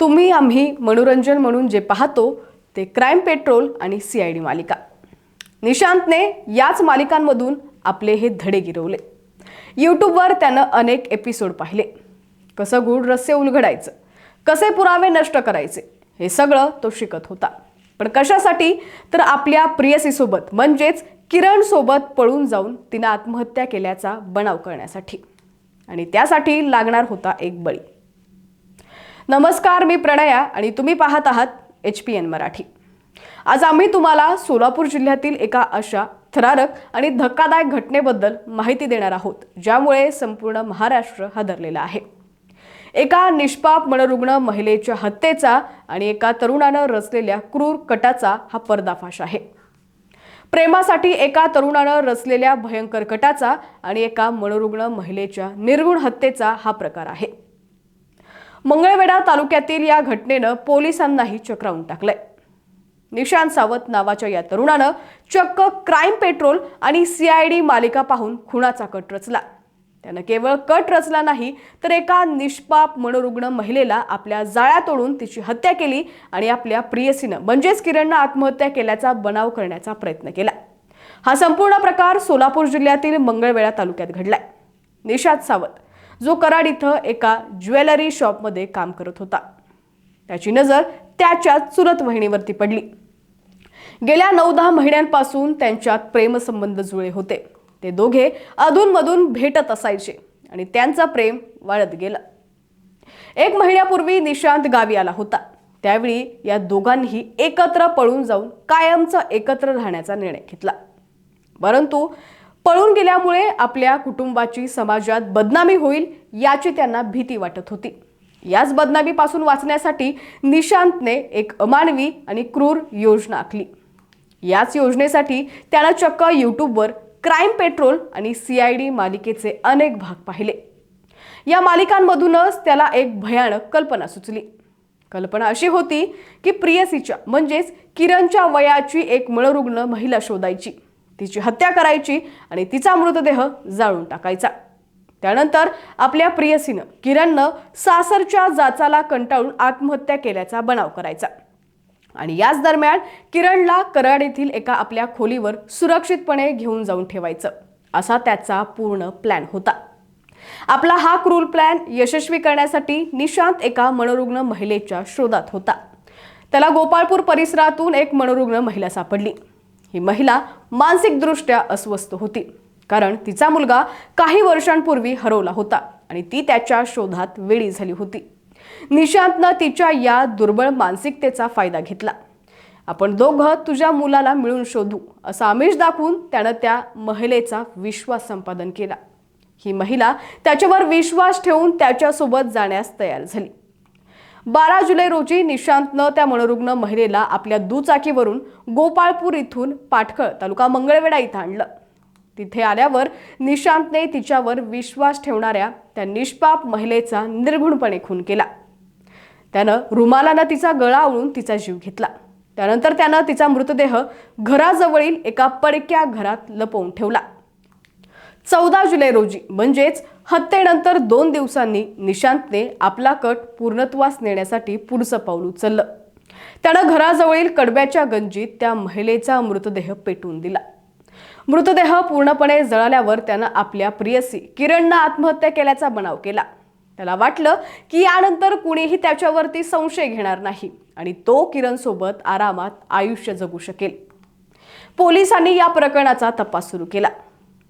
तुम्ही आम्ही मनोरंजन म्हणून जे पाहतो ते क्राईम पेट्रोल आणि सी आय डी मालिका. निशांतने याच मालिकांमधून आपले हे धडे गिरवले. यूट्यूबवर त्यानं अनेक एपिसोड पाहिले. कसं गूढ रस्से उलगडायचं? कसे पुरावे नष्ट करायचे? हे सगळं तो शिकत होता. पण कशासाठी? तर आपल्या प्रियसीसोबत म्हणजेच किरणसोबत पळून जाऊन तिनं आत्महत्या केल्याचा बनाव करण्यासाठी. आणि त्यासाठी लागणार होता एक बळी. नमस्कार मी प्रणया आणि तुम्ही पाहत आहात एच पी एन मराठी. आज आम्ही तुम्हाला सोलापूर जिल्ह्यातील एका अशा थरारक आणि धक्कादायक घटनेबद्दल माहिती देणार आहोत ज्यामुळे संपूर्ण महाराष्ट्र हादरलेला आहे. एका निष्पाप मनरुग्ण महिलेच्या हत्येचा आणि एका तरुणानं रचलेल्या क्रूर कटाचा हा पर्दाफाश आहे. प्रेमासाठी एका तरुणानं रचलेल्या भयंकर कटाचा आणि एका मनोरुग्ण महिलेच्या निर्गुण हत्येचा हा प्रकार आहे. मंगळवेढा तालुक्यातील या घटनेनं पोलिसांनाही चक्रावून टाकलंय. निशांत सावत नावाच्या या तरुणानं चक्क क्राईम पेट्रोल आणि सीआयडी मालिका पाहून खुणाचा कट रचला. त्यानं केवळ कट रचला नाही तर एका निष्पाप मनोरुग्ण महिलेला आपल्या जाळ्या तोडून तिची हत्या केली आणि आपल्या प्रियसीनं म्हणजेच किरणनं आत्महत्या केल्याचा बनाव करण्याचा प्रयत्न केला. हा संपूर्ण प्रकार सोलापूर जिल्ह्यातील मंगळवेढा तालुक्यात घडलाय. निषाद सावत जो कराड इथं एका ज्वेलरी शॉपमध्ये काम करत होता. त्याची नजर त्याच्या चुलत वहिनीवरती पडली. गेल्या नऊ दहा महिन्यांपासून त्यांच्यात प्रेमसंबंध जुळे होते. ते दोघे अधूनमधून भेटत असायचे आणि त्यांचं प्रेम वाढत गेलं. एक महिन्यापूर्वी निशांत गावी आला होता. त्यावेळी या दोघांनीही एकत्र पळून जाऊन कायमचं एकत्र राहण्याचा निर्णय घेतला. परंतु पळून गेल्यामुळे आपल्या कुटुंबाची समाजात बदनामी होईल याची त्यांना भीती वाटत होती. याच बदनामीपासून वाचण्यासाठी निशांतने एक अमानवी आणि क्रूर योजना आखली. याच योजनेसाठी त्यानं चक्क यूट्यूबवर क्राईम पेट्रोल आणि सी आय डी मालिकेचे अनेक भाग पाहिले. या मालिकांमधूनच त्याला एक भयानक कल्पना सुचली. कल्पना अशी होती की प्रियसीच्या म्हणजेच किरणच्या वयाची एक मनोरुग्ण महिला शोधायची. तिची हत्या करायची आणि तिचा मृतदेह जाळून टाकायचा. त्यानंतर आपल्या प्रियसीनं किरणनं सासरच्या जाचाला कंटाळून आत्महत्या केल्याचा बनाव करायचा. आणि याच दरम्यान किरणला कराड येथील एका आपल्या खोलीवर सुरक्षितपणे घेऊन जाऊन ठेवायचं असा त्याचा पूर्ण प्लॅन होता. आपला हा क्रूर प्लॅन यशस्वी करण्यासाठी निशांत एका मनोरुग्ण महिलेच्या शोधात होता. त्याला गोपाळपूर परिसरातून एक मनोरुग्ण महिला सापडली. ही महिला मानसिकदृष्ट्या अस्वस्थ होती. कारण तिचा मुलगा काही वर्षांपूर्वी हरवला होता आणि ती त्याच्या शोधात वेळी झाली होती. निशांतनं तिच्या या दुर्बळ मानसिकतेचा फायदा घेतला. आपण दोघं तुझ्या मुलाला मिळून शोधू असं आमिष दाखवून त्यानं त्या महिलेचा विश्वास संपादन केला. ही महिला त्याच्यावर विश्वास ठेवून त्याच्यासोबत जाण्यास तयार झाली. बारा जुलै रोजी निशांतनं त्या मनोरुग्ण महिलेला आपल्या दुचाकीवरून गोपाळपूर इथून पाटखळ तालुका मंगळवेढा इथं आणलं. तिथे आल्यावर निशांतने तिच्यावर विश्वास ठेवणाऱ्या त्या निष्पाप महिलेचा निर्घुणपणे खून केला. त्यानं रुमालानं तिचा गळा आवळून तिचा जीव घेतला. त्यानंतर त्यानं तिचा मृतदेह घराजवळील एका पडक्या घरात लपवून ठेवला. चौदा जुलै रोजी म्हणजेच हत्येनंतर दोन दिवसांनी निशांतने आपला कट पूर्णत्वास नेण्यासाठी पुढचं पाऊल उचललं. त्यानं घराजवळील कडब्याच्या गंजीत त्या महिलेचा मृतदेह पेटवून दिला. मृतदेह पूर्णपणे जळाल्यावर त्यानं आपल्या प्रियसी किरणनं आत्महत्या केल्याचा बनाव केला. त्याला वाटलं की यानंतर कुणीही त्याच्यावरती संशय घेणार नाही आणि तो किरणसोबत आरामात आयुष्य जगू शकेल. पोलिसांनी या प्रकरणाचा तपास सुरू केला.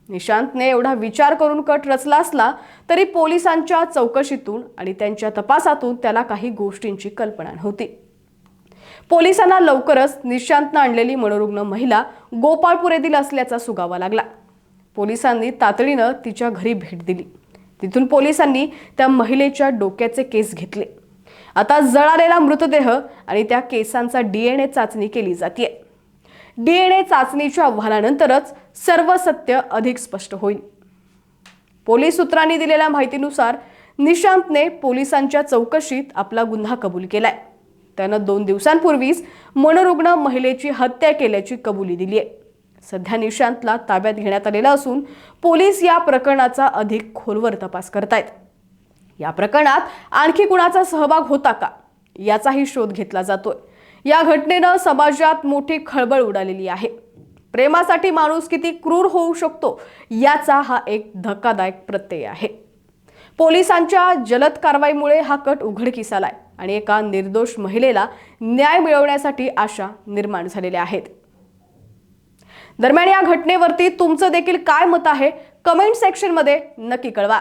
निशांतने एवढा विचार करून कट रचला असला तरी पोलिसांच्या चौकशीतून आणि त्यांच्या तपासातून त्याला काही गोष्टींची कल्पना नव्हती. पोलिसांना लवकरच निशांतनं आणलेली मनोरुग्ण महिला गोपाळपूर येथील असल्याचा सुगावा लागला. पोलिसांनी तातडीनं तिच्या घरी भेट दिली. तिथून पोलिसांनी त्या महिलेच्या डोक्याचे केस घेतले. आता जळालेला मृतदेह आणि त्या केसांचा डीएनए चाचणी केली जाते डीएनए चाचणीच्या अहवालानंतरच सर्व सत्य अधिक स्पष्ट होईल. पोलीस सूत्रांनी दिलेल्या माहितीनुसार निशांतने पोलिसांच्या चौकशीत आपला गुन्हा कबूल केलाय. त्यानं दोन दिवसांपूर्वीच मनोरुग्ण महिलेची हत्या केल्याची कबुली दिली आहे सध्या निशांतला ताब्यात घेण्यात आलेला असून पोलीस या प्रकरणाचा अधिक खोलवर तपास करतायत. या प्रकरणात आणखी कुणाचा सहभाग होता का? याचाही शोध घेतला जातोय. या घटनेनं समाजात मोठी खळबळ उडालेली आहे. प्रेमासाठी माणूस किती क्रूर होऊ शकतो याचा हा एक धक्कादायक प्रत्यय आहे. पोलिसांच्या जलद कारवाईमुळे हा कट उघडकीस आलाय आणि एका निर्दोष महिलेला न्याय मिळवण्यासाठी आशा निर्माण झालेल्या आहेत. दरम्यान या घटनेवरती तुमचं देखील काय मत आहे? कमेंट सेक्शनमध्ये नक्की कळवा.